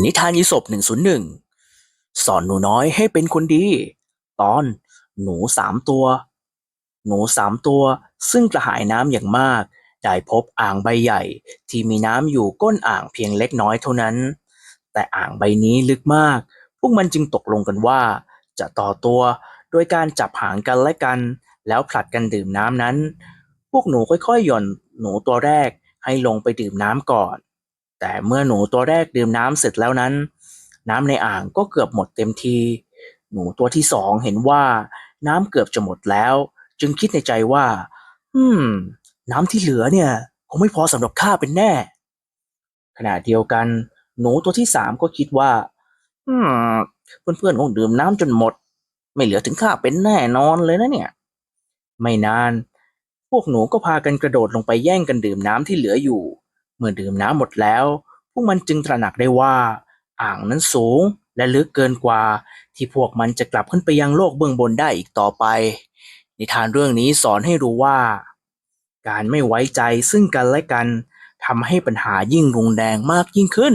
นิทานยีสบหนึ่งศูนย์หนึ่งสอนหนูน้อยให้เป็นคนดี ตอนหนูสามตัว หนูสามตัวซึ่งกระหายน้ำอย่างมาก ได้พบอ่างใบใหญ่ ที่มีน้ำอยู่ก้นอ่างเพียงเล็กน้อยเท่านั้น แต่อ่างใบนี้ลึกมาก พวกมันจึงตกลงกันว่า จะต่อตัวโดยการจับหางกันและกัน แล้วผลัดกันดื่มน้ำนั้น พวกหนูค่อยๆหย่อนหนูตัวแรกให้ลงไปดื่มน้ำก่อน แต่เมื่อหนูตัวแรกดื่มน้ำเสร็จแล้วนั้น น้ำในอ่างก็เกือบหมดเต็มที หนูตัวที่สองเห็นว่าน้ำเกือบจะหมดแล้ว จึงคิดในใจว่า อืม น้ำที่เหลือเนี่ยคงไม่พอสำหรับข้าเป็นแน่ ขณะเดียวกัน หนูตัวที่สามก็คิดว่า อืม เพื่อนๆคงดื่มน้ำจนหมด ไม่เหลือถึงข้าเป็นแน่นอนเลยนะเนี่ย ไม่นาน พวกหนูก็พากันกระโดดลงไปแย่งกันดื่มน้ำที่เหลืออยู่ มื่อดื่มน้ำหมดแล้ว พวกมันจึงตระหนักได้ว่า อ่างนั้นสูงและลึกเกินกว่า ที่พวกมันจะกลับขึ้นไปยังโลกเบื้องบนได้อีกต่อไป นิทานเรื่องนี้สอนให้รู้ว่า การไม่ไว้ใจซึ่งกันและกันทำให้ปัญหายิ่งรุนแรงมากยิ่งขึ้น